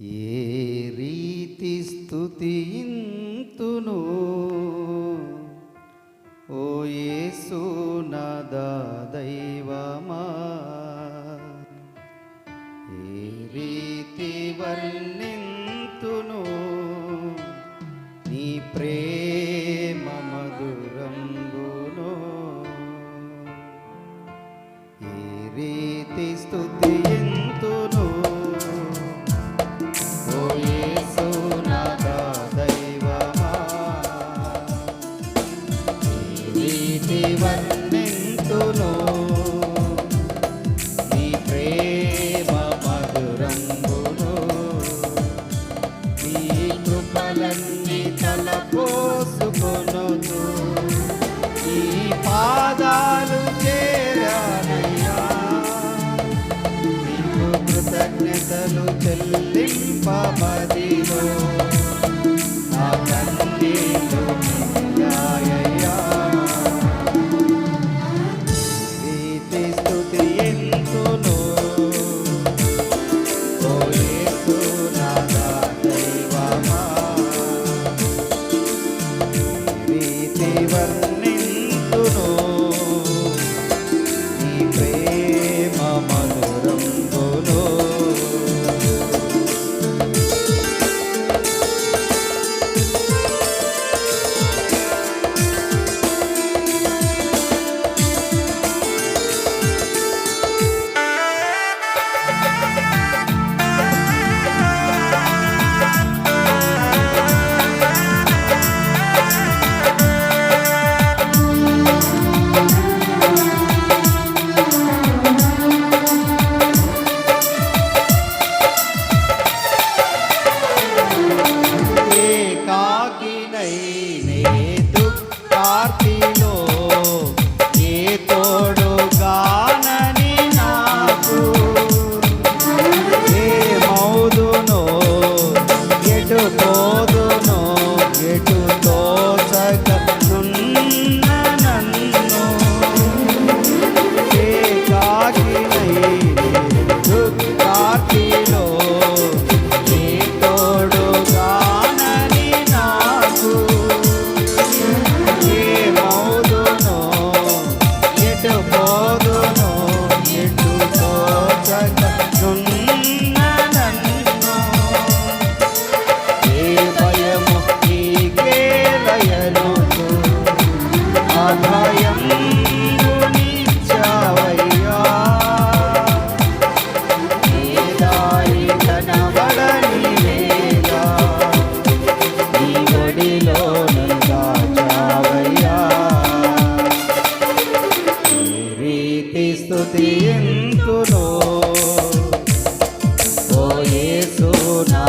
ఏ రీతి స్థుతింతును ఓ యేసు దైవమా ఏ రీతి వర్ణింతును? నీ ప్రేమ మధురంబును? ఏ రీతి స్థుతి రీతి నీ ప్రేమ మధురంబును నీ కృపలన్నీ తలపోసుకొనుచు ఈ పాదాలు చేరానయ్యా. నీకు కృతజ్ఞతలు చెల్లింపబదిలో nutriendo. ఎంతులో ఓ యేసు నా